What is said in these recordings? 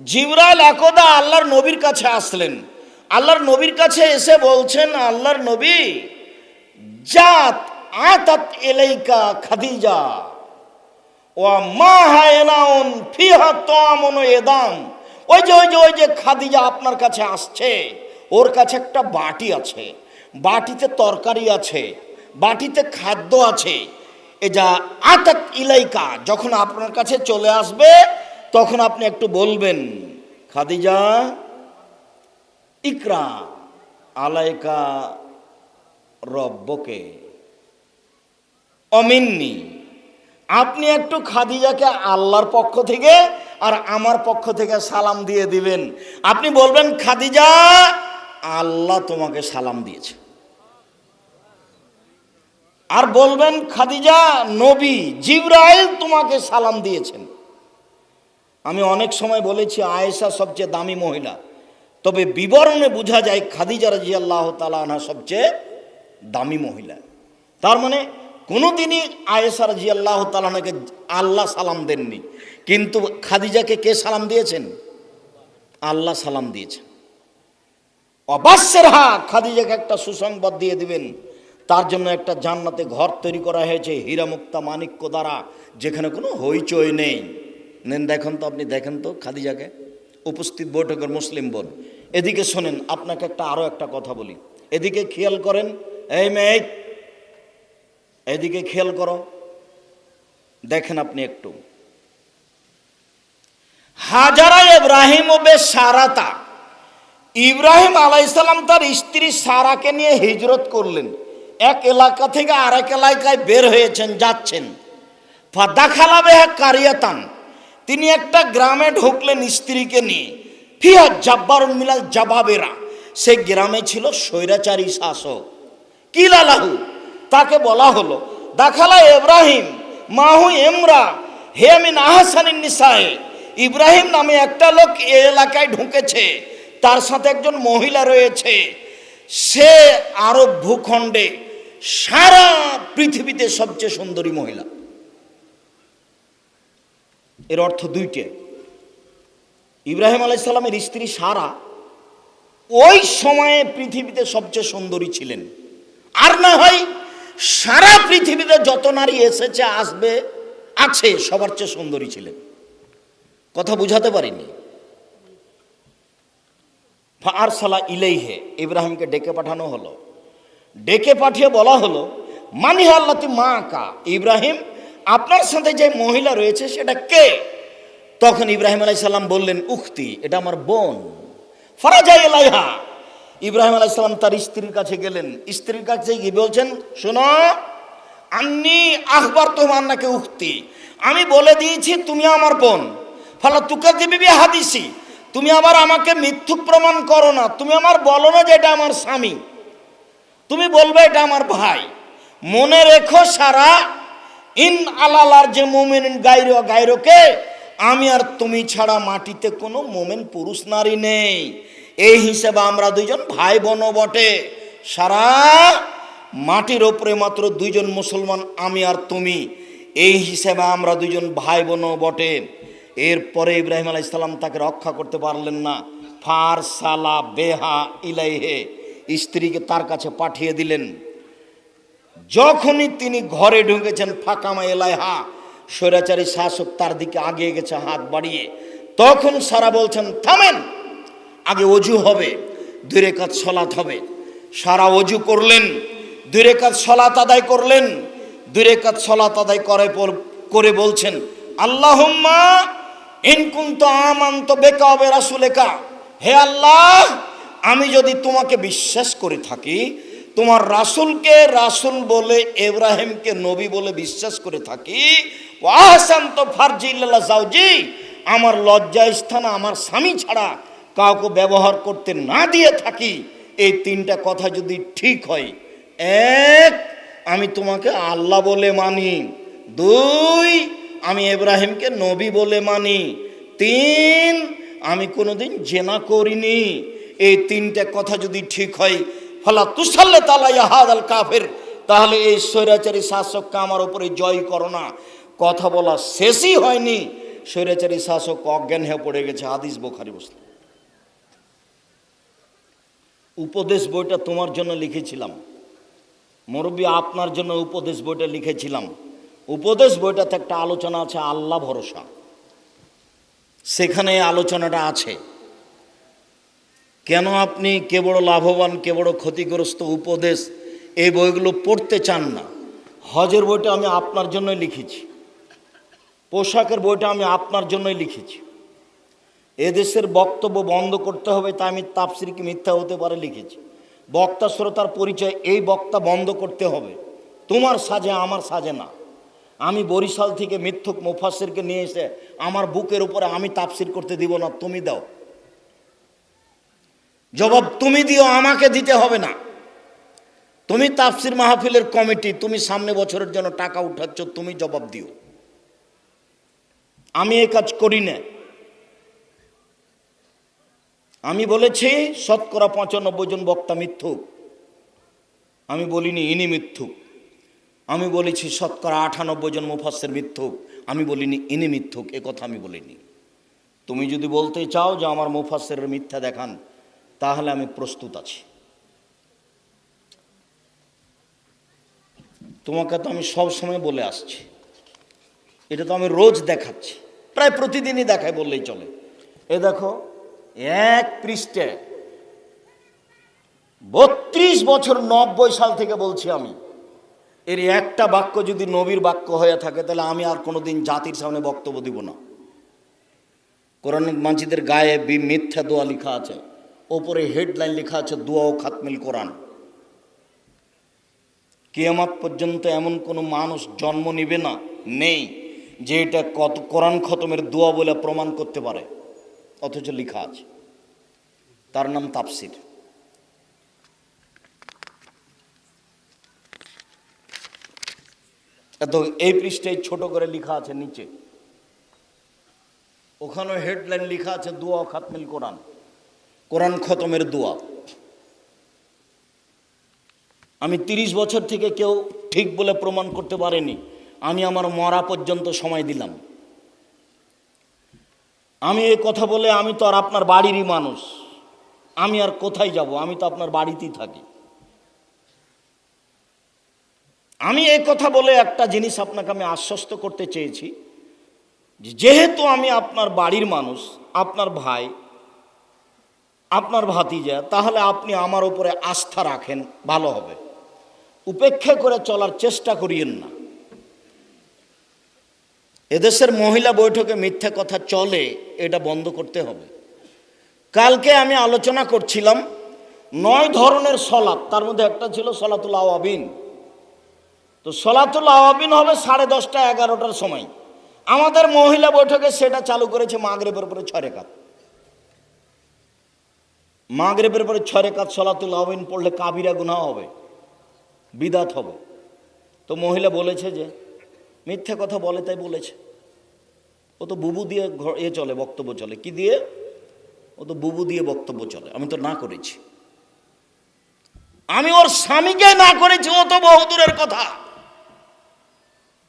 জিবরাইল একদা আল্লাহর নবীর কাছে আসলেন। আল্লাহর নবীর কাছে এসে বলছেন, আল্লাহর নবী, জাত আতাত এলাইকা খাদিজা। ও মা হায়নাউন ফিহা তামন এদাম ওই যে ওই যে ওই যে খাদিজা আপনার কাছে আসছে, ওর কাছে একটা বাটি আছে। বাটিতে তরকারি আছে, বাটিতে খাদ্য আছে। এ যা আতাত ইলাইকা, যখন আপনার কাছে চলে আসবে তখন আপনি একটু বলবেন, খাদিজা, ইকরা আলাইকা রব্বকে, অমিন্নি। আপনি একটু খাদিজাকে আল্লাহর পক্ষ থেকে আর আমার পক্ষ থেকে সালাম দিয়ে দিবেন। আপনি বলবেন, খাদিজা, আল্লাহ তোমাকে সালাম দিয়েছে। আর বলবেন, খাদিজা, নবী জিব্রাইল তোমাকে সালাম দিয়েছেন। আমি অনেক সময় বলেছি, আয়েশা সবচেয়ে দামি মহিলা। তবে বিবরণে বোঝা যায়, খাদিজা রাজি আল্লাহ তালা সবচেয়ে দামি মহিলা। তার মানে কোনোদিনই আয়েশা রাজি আল্লাহ তালাকে আল্লাহ সালাম দেননি। কিন্তু খাদিজাকে কে সালাম দিয়েছেন? আল্লাহ সালাম দিয়েছেন। অবাস্যের হা, খাদিজাকে একটা সুসংবাদ দিয়ে দিবেন। তার জন্য একটা জান্নাতে ঘর তৈরি করা হয়েছে, হীরামুক্তা মানিক্য দ্বারা, যেখানে কোনো হইচই নেই। নেন, দেখেন তো আপনি, দেখেন তো খাদিজাকে। উপস্থিত বৈঠকের মুসলিম বোন। এদিকে শোনেন, আপনাকে একটা আরও একটা কথা বলি। এদিকে খেয়াল করেন, এই মেয়ে, এদিকে খেয়াল করো। দেখেন আপনি একটু। হাজারা ইব্রাহিম ও বে সারাতা ইব্রাহিম আলাইসাল্লাম তার স্ত্রী সারাকে নিয়ে হিজরত করলেন। এক এলাকা থেকে আরেক এলাকায় বের হয়েছেন, যাচ্ছেন। ফাদাখালা বেহা কারিয়াতান। তিনি একটা গ্রামে ঢুকলেন স্ত্রীকে নিয়ে। ফিয়া জাব্বারুল মিলাল জাবাবেরা। সে গ্রামে ছিল স্বৈরাচারী শাসক। কিলালাহু তাকে বলা হলো, দাখালা ইব্রাহিম মাহু এমরা হে আমিন আহসানিন নিসায়ে, ইব্রাহিম নামে একটা লোক এ এলাকায় ঢুকেছে, তার সাথে একজন মহিলা রয়েছে। সে আরব ভূখণ্ডে সারা পৃথিবীতে সবচেয়ে সুন্দরী মহিলা। এর অর্থ দুইটে। ইব্রাহিম আলাইসাল্লামের স্ত্রী সারা ওই সময়ে পৃথিবীতে সবচেয়ে সুন্দরী ছিলেন। আর না হয় সারা পৃথিবীতে যত নারী এসেছে, আসবে, আছে, সবার চেয়ে সুন্দরী ছিলেন। কথা বুঝাতে পারিনি। আরসালা ইলেইহে, ইব্রাহিমকে ডেকে পাঠানো হলো। ডেকে পাঠিয়ে বলা হলো মানি আল্লাতি মা কা ইব্রাহিম আপনার সাথে যে মহিলা রয়েছে, সেটা কে? তখন ইব্রাহিম আলাইসাল্লাম বললেন উক্তি এটা আমার বোন। ফরাজাই এলাইহা ইব্রাহিম আলাইসাল্লাম তার স্ত্রীর কাছে গেলেন। স্ত্রীর কাছে গিয়ে বলছেন, শোনো, আন্নি আখবার তোমার নাকি উক্তি আমি বলে দিয়েছি, তুমি আমার বোন। ফলে তুকে দিবি হাদিসি। তুমি আবার আমাকে মিথ্যুক প্রমাণ করো না। তুমি আমার বলো না যে এটা আমার স্বামী। তুমি বলবে এটা আমার ভাই। মনে রেখো সারা ইন আলালার যে মোমেন গাইরো গাইরোকে, আমি আর তুমি ছাড়া মাটিতে কোনো মোমেন পুরুষ নারী নেই। এই হিসেবে আমরা দুইজন ভাই বোন বটে। সারা মাটির ওপরে মাত্র দুইজন মুসলমান, আমি আর তুমি। এই হিসেবে আমরা দুইজন ভাই বোন বটে। এরপরে ইব্রাহিম আলাহ ইসলাম তাকে রক্ষা করতে পারলেন না। ফার সালা বেহা ইলাইহে, স্ত্রীকে তার কাছে পাঠিয়ে দিলেন। যখনই তিনি ঘরে ঢুকেছেন ফাঁকামা এলাইহা স্বৈরাচারী শাসক তার দিকে আগিয়ে গেছে, হাত বাড়িয়ে। তখন সারা বলছেন, থামেন, আগে অজু হবে, দুই রেখাত সলাত হবে। সারা অজু করলেন, দুই রেখাত সলাত আদায় করলেন, দুই রেখাত সলাত আদায় করে করে বলছেন, আল্লাহুম্মা ইনকুন্ত আমান্ত বেকা হবে রাসুলেকা। হে আল্লাহ, আমি যদি তোমাকে বিশ্বাস করে থাকি তোমার রাসুলকে রাসুল বলে এব্রাহিমকে নবী বলে বিশ্বাস করে থাকি। ওয়াহসান্ত ফারজিল্লা জাউজি আমার লজ্জা স্থান আমার স্বামী ছাড়া কাউকে ব্যবহার করতে না দিয়ে থাকি। এই তিনটা কথা যদি ঠিক হয়, এক, আমি তোমাকে আল্লাহ বলে মানি। দুই, আমি এব্রাহিমকে নবী বলে মানি। তিন, আমি কোনোদিন জেনা করিনি। এই তিনটা কথা যদি ঠিক হয় ফলা তুসাল্লে তালা ইয়াহাদ আল কাফের। তাহলে এই স্বৈরাচারী শাসককে আমার উপরে জয় করো না। কথা বলা শেষই হয়নি। স্বৈরাচারী শাসক অজ্ঞান হয়ে পড়ে গেছে। হাদিস বোখারি বসলে উপদেশ বইটা তোমার জন্য লিখেছিলাম। মুরব্বী, আপনার জন্য উপদেশ বইটা লিখেছিলাম। উপদেশ বইটাতে একটা আলোচনা আছে, আল্লাহ ভরসা। সেখানে আলোচনাটা আছে। কেন আপনি কে বড় লাভবান, কে বড় ক্ষতিগ্রস্ত উপদেশ, এই বইগুলো পড়তে চান না? হজের বইটা আমি আপনার জন্যই লিখেছি। পোশাকের বইটা আমি আপনার জন্যই লিখেছি। এদেশের বক্তব্য বন্ধ করতে হবে তা আমি তাপসির কি মিথ্যা হতে পারে লিখেছি। বক্তা শ্রোতার পরিচয় এই বক্তা বন্ধ করতে হবে। তোমার সাজে আমার সাজে না। আমি বরিশাল থেকে মিথ্যুক মুফাসিরকে নিয়ে এসে আমার বুকের উপরে আমি তাপসির করতে দিব না, তুমি দাও। জবাব তুমি দিও, আমাকে দিতে হবে না। তুমি তাফসির মাহফিলের কমিটি, তুমি সামনে বছরের জন্য টাকা উঠাচ্ছ, তুমি জবাব দিও। আমি এ কাজ করি না। আমি বলেছি, শতকরা পঁচানব্বই জন বক্তা মিথ্যুক। আমি বলিনি, ইনি মিথ্যুক। আমি বলেছি, শতকরা আটানব্বই জন মুফাসের মিথ্যুক। আমি বলিনি, ইনি মিথ্যুক। এ কথা আমি বলিনি। তুমি যদি বলতে চাও যে আমার মুফাসের মিথ্যা দেখান তাহলে আমি প্রস্তুত আছি। তোমাকে তো আমি সব সময় বলে আসছি। এটা তো আমি রোজ দেখাচ্ছি। প্রায় প্রতিদিনই দেখাই বললেই চলে। এ দেখো, এক পৃষ্ঠে বত্রিশ বছর নব্বই সাল থেকে বলছি আমি, এর একটা বাক্য যদি নবীর বাক্য হয়ে থাকে, তাহলে আমি আর কোনোদিন জাতির সামনে বক্তব্য দিব না। কোরআন মাজিদের গায়ে বি মিথ্যা দোয়া লেখা আছে। ওপরে হেডলাইন লেখা আছে দোয়া ও খাতমিল কোরআন। কেয়ামাত পর্যন্ত এমন কোনো মানুষ জন্ম নিবে না, নেই, যে এটা কত কোরআন খতমের দোয়া বলে প্রমাণ করতে পারে। অথচ লেখা আছে। তার নাম তাপসির এত এই পৃষ্ঠায় ছোট করে লেখা আছে নিচে। ওখানে হেডলাইন লেখা আছে দোয়া খাতমিল কোরআন। কোরআন খতমের দোয়া। আমি তিরিশ বছর থেকে কেউ ঠিক বলে প্রমাণ করতে পারেনি। আমি আমার মরা পর্যন্ত সময় দিলাম। আমি এই কথা বলে আমি তো আর আপনার বাড়িরই মানুষ। আমি আর কোথায় যাব? আমি তো আপনার বাড়িতেই থাকি। আমি এই কথা বলে একটা জিনিস আপনাকে আমি আশ্বস্ত করতে চেয়েছি। যেহেতু আমি আপনার বাড়ির মানুষ, আপনার ভাই আপনার ভাতিজা, তাহলে আপনি আমার উপরে আস্থা রাখেন, ভালো হবে। উপেক্ষা করে চলার চেষ্টা করিয়েন না। এদেশের মহিলা বৈঠকে মিথ্যা কথা চলে, এটা বন্ধ করতে হবে। কালকে আমি আলোচনা করছিলাম, নয় ধরনের সলাপ তার মধ্যে একটা ছিল সলাতুল আওয়াবিন। তো সলাতুল আওয়াবিন হবে সাড়ে দশটা এগারোটার সময়। আমাদের মহিলা বৈঠকে সেটা চালু করেছে মাগরেবের উপরে ছয় রেখাত। মাগরেবের পরে ছয় রেখাত সলাতুল আওয়াবিন পড়লে কাবিরা গুনাহ হবে, বিদাত হবে। তো মহিলা বলেছে যে, মিথ্যা কথা বলে তাই বলেছে। ও তো বুবু দিয়ে এ চলে, বক্তব্য চলে। কি দিয়ে? ও তো বুবু দিয়ে বক্তব্য চলে। আমি তো না করেছি। আমি ওর স্বামীকে না করেছি, ও তো বহুদূরের কথা।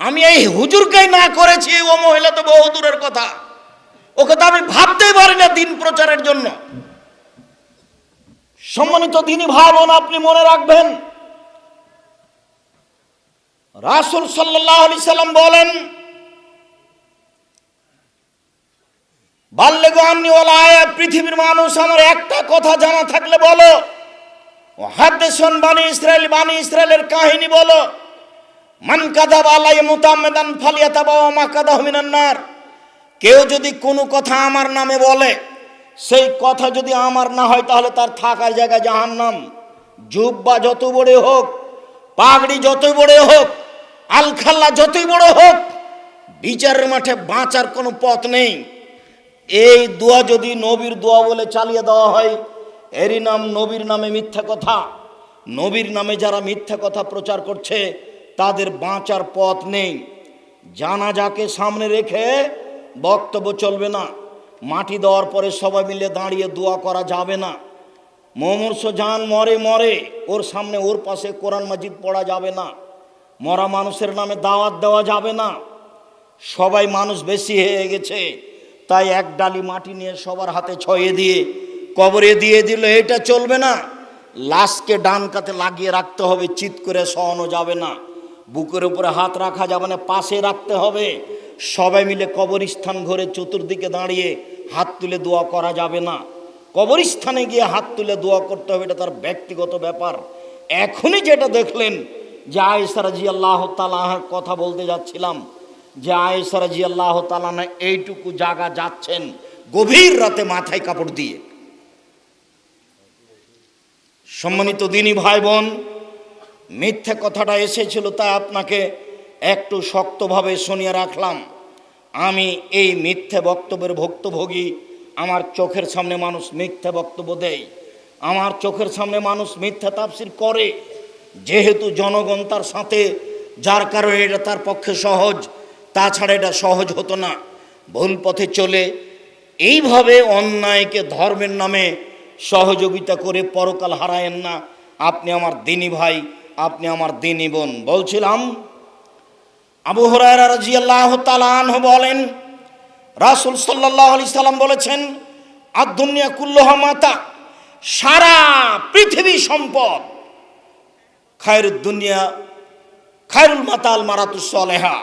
আমি এই হুজুরকে না করেছি, ও মহিলা তো বহুদূরের কথা। ওকে তো আমি ভাবতেই পারি না দিন প্রচারের জন্য। সম্মানিত দিনী ভাবন আপনি মনে রাখবেন, রাসুল সাল্লাহ আলি সাল্লাম বলেন বাল্যগ আমনি ওলা পৃথিবীর মানুষ আমার একটা কথা জানা থাকলে বলো, ও হাদ্দেশন বানি ইসরায়েল, বানি ইসরায়েলের কাহিনী বলো, মান কাদাব আলাই মুতামেদান ফালিয়াতা বাবা মা কাদা হমিনান্নার কেউ যদি কোনো কথা আমার নামে বলে সেই কথা যদি আমার না হয়, তাহলে তার থাকার জায়গা জাহান্নাম। জুব্বা যত বড় হোক, পাগড়ি যতই বড় হোক, আলখাল্লা যতই বড় হোক, বিচারের মাঠে বাঁচার কোনো পথ নেই। এই দোয়া যদি নবীর দোয়া বলে চালিয়ে দেওয়া হয়, এরই নাম নবীর নামে মিথ্যা কথা। নবীর নামে যারা মিথ্যা কথা প্রচার করছে, তাদের বাঁচার পথ নেই। জানাজাকে সামনে রেখে বক্তব্য চলবে না। মাটি দেওয়ার পরে সবাই মিলে দাঁড়িয়ে দোয়া করা যাবে না। মমর্ষ জান মরে মরে, ওর সামনে ওর পাশে কোরআন মাজিদ পড়া যাবে না। মরা মানুষের নামে দাওয়াত দেওয়া যাবে না। সবাই মানুষ বেশি হয়ে গেছে, তাই এক ডালি মাটি নিয়ে সবার হাতে ছয়ে দিয়ে, কবরে দিয়ে দিল, এটা চলবে না। লাশকে ডান কাতে লাগিয়ে রাখতে হবে চিৎ করে সহানো যাবে না। বুকের উপরে হাত রাখা যাবে না, পাশে রাখতে হবে। সবাই মিলে কবরস্থান ঘরে চতুর্দিকে দাঁড়িয়ে হাত তুলে দোয়া করা যাবে না। কবরস্থানে গিয়ে হাত তুলে দোয়া করতে হবে, এটা তার ব্যক্তিগত ব্যাপার। এখনই যেটা দেখলেন, যে আয়েসারা জি আল্লাহ তালাহার কথা বলতে যাচ্ছিলাম, যে আয়েসারা জি আল্লাহ তালানা এইটুকু জায়গা যাচ্ছেন গভীর রাতে মাথায় কাপড় দিয়ে। সম্মানিত দিনী ভাই বোন মিথ্যে কথাটা এসেছিল, তাই আপনাকে একটু শক্তভাবে শুনিয়ে রাখলাম। আমি এই মিথ্যে বক্তব্যের ভুক্তভোগী। আমার চোখের সামনে মানুষ মিথ্যে বক্তব্য দেয়। আমার চোখের সামনে মানুষ মিথ্যা তাপসির করে। যেহেতু জনগণ তার সাথে, যার কারণে এটা তার পক্ষে সহজ, তাছাড়া এটা সহজ হতো না। ভুল পথে চলে এইভাবে অন্যায়কে ধর্মের নামে সহযোগিতা করে পরকাল হারায়েন না। আপনি আমার দিনী ভাই, আপনি আমার দিনী বোন। বলছিলাম আবু হরায়রা বলেন, রাসুল সাল্লাহ সাল্লাম বলেছেন আর দুনিয়া কুল্লোহ মাতা সারা পৃথিবী সম্পদ। খায়রুদ দুনিয়া, খায়রুল মাতাল মারাতুসলেহা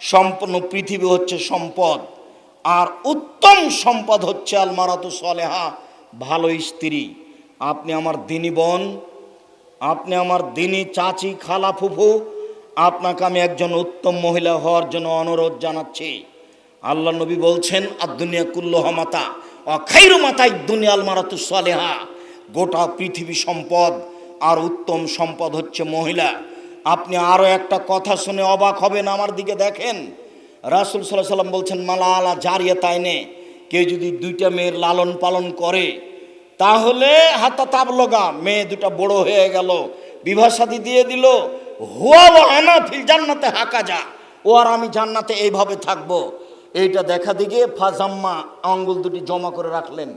সম্পূর্ণ পৃথিবী হচ্ছে সম্পদ, আর উত্তম সম্পদ হচ্ছে আল মারাতুসলেহা ভালো স্ত্রী। আপনি আমার দিনী বোন, আপনি আমার দিনী চাচি, খালা, ফুফু আপনাকে আমি একজন উত্তম মহিলা হওয়ার জন্য অনুরোধ জানাচ্ছি। আল্লাহ নবী বলছেন আর দুনিয়া কুল্লোহ মাতা অখাইরু মাতাই দুনিয়াল মারাতু সালেহা। গোটা পৃথিবী সম্পদ, আর উত্তম সম্পদ হচ্ছে মহিলা। আপনি আরও একটা কথা শুনে অবাক হবেন, আমার দিকে দেখেন। রাসুল সাল্লাহ সাল্লাম বলছেন, মালা আলা জারিয়া তাইনে, কেউ যদি দুইটা মেয়ের লালন পালন করে, তাহলে হাতা তাপ লগা মেয়ে দুটা বড় হয়ে গেল, বিবাহ সাদী দিয়ে দিল হুয়া আনা ফিল জান্নাতে হাকা যা। ও আর আমি জান্নাতে এইভাবে থাকব। এইটা দেখা দিকে ফাজাম্মা আঙ্গুল দুটি জমা করে রাখলেন।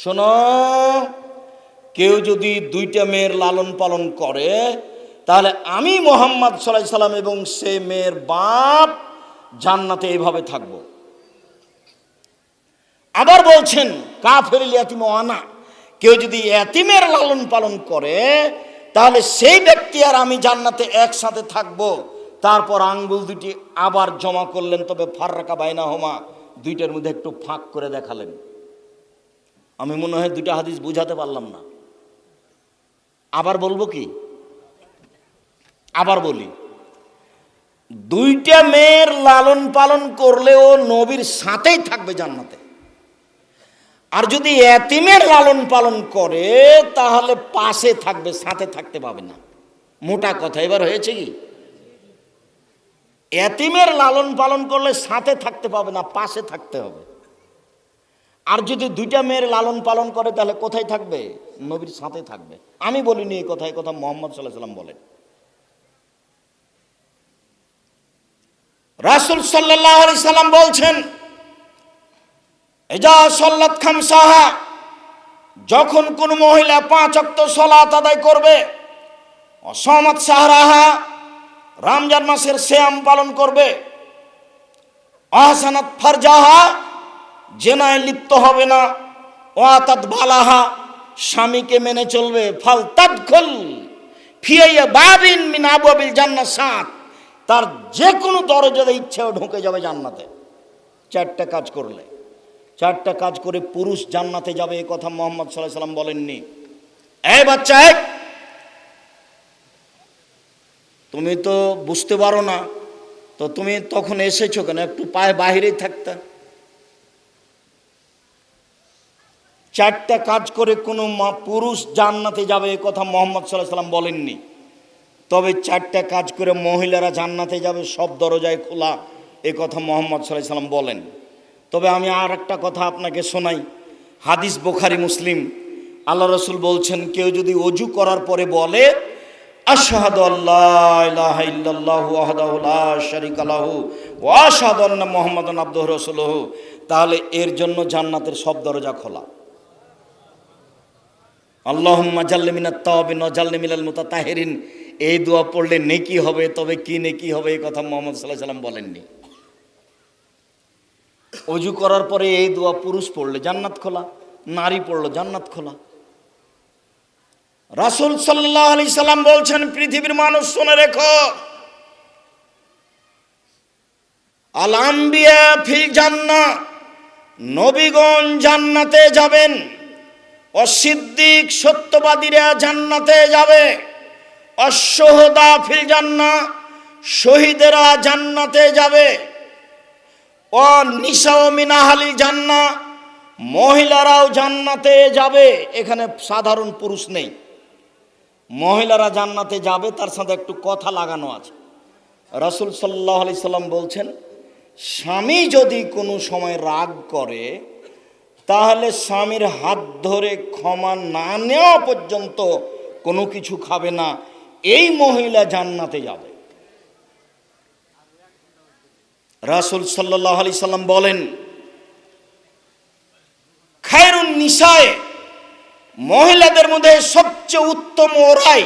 শোনো, কেউ যদি দুইটা মেয়ের লালন পালন করে, তাহলে আমি মোহাম্মদ সাল্লাহ সাল্লাম এবং সে মেয়ের বাপ জান্নাতে এইভাবে থাকব। আবার বলছেন কাফের ইয়াতিম আনা, কেউ যদি এতিমের লালন পালন করে তাহলে সেই ব্যক্তি আর আমি জান্নাতে একসাথে থাকব। তারপর আঙ্গুল দুটি আবার জমা করলেন, তবে ফার্রাকা বাইনা হোমা দুইটার মধ্যে একটু ফাঁক করে দেখালেন। আমি মনে হয় দুইটা হাদিস বুঝাতে পারলাম না। আবার বলব কি? আবার বলি। দুইটা মেয়ের লালন পালন করলেও নবীর সাথেই থাকবে জান্নাতে। আর যদি এতিমের লালন পালন করে, তাহলে পাশে থাকবে, সাথে থাকতে পাবে না। মোটা কথা, এবার হয়েছে কি? এতিমের লালন পালন করলে সাথে থাকতে পাবে না, পাশে থাকতে হবে। আর যদি দুইটা মেয়ের লালন পালন করে, তাহলে কোথায় থাকবে? নবীর সাথে থাকবে। আমি বলিনি এই কথা এই কথা মোহাম্মদ সাল্লাহ সাল্লাম বলেন। রাসুল সাল্লাহ সাল্লাম বলছেন এজা সল্লাত খাম সাহা, যখন কোন মহিলা পাঁচ অক্ত সলাত আদায় করবে অসমত সাহারাহা রমজান মাসের শ্যাম পালন করবে আহসানাত ফারজাহা জেনায় লিপ্ত হবে না, ওয়াতাত বালাহা স্বামীকে মেনে চলবে, ফাল তাদখল ফিয়াইয়া বাবিন মিন আবুয়াবিল জান্নাত সাত। তার যে কোনো দরজাতে ইচ্ছেও ঢুকে যাবে জান্নাতে। চারটা কাজ করলে। চারটা কাজ করে পুরুষ জান্নাতে যাবে এই কথা মোহাম্মদ সাল্লাহ সাল্লাম বলেননি। এই বাচ্চা এক তুমি তো বুঝতে পারো না, তো তুমি তখন এসেছ কেন? একটু পায়ে বাহিরেই থাকতে। চারটা কাজ করে কোনো পুরুষ জান্নাতে যাবে, এ কথা মোহাম্মদ সাল্লাহ সাল্লাম বলেননি। তবে চারটা কাজ করে মহিলারা জান্নাতে যাবে, সব দরজায় খোলা, এ কথা মোহাম্মদ সাল্লাহ সাল্লাম বলেন। তবে আমি আর একটা কথা আপনাকে শোনাই। হাদিস বোখারি, মুসলিম। আল্লাহ রসুল বলছেন, কেউ যদি অজু করার পরে বলে আল্লাহ তাহলে এর জন্য জান্নাতের সব দরজা খোলা। জাল্লি মিনাল এই দোয়া পড়লে নেকি হবে, তবে কি নেকি হবে, এই কথা মোহাম্মদ আলাইহি সাল্লাম বলেননি। অজু করার পরে এই দোয়া পুরুষ পড়লে জান্নাত খোলা, নারী পড়ল জান্নাত খোলা। রাসুল সাল্লাহ আলি সাল্লাম বলছেন, পৃথিবীর মানুষ শুনে রেখো। আল আম্বিয়া ফিল জান্না নবীগণ জান্নাতে যাবেন, অসিদ্দিক সত্যবাদীরা জান্নাতে যাবে অশ্বহদা ফিল জান্না শহীদেরা জান্নাতে যাবে। ও নিশা ও মিনাহালি জান্না, মহিলারাও জান্নাতে যাবে। এখানে সাধারণ পুরুষ নেই। মহিলারা জান্নাতে যাবে, তার সাথে একটু কথা লাগানো আছে। রাসুল সাল্লাহ আলি সাল্লাম বলছেন, স্বামী যদি কোনো সময় রাগ করে, তাহলে স্বামীর হাত ধরে ক্ষমা না নেওয়া পর্যন্ত কোনো কিছু খাবে না। এই মহিলা জান্নাতে যাবে। রাসুল সাল্লাহ আলি সাল্লাম বলেন খায়রুন নিশায় মহিলাদের মধ্যে সবচেয়ে উত্তম ওরাই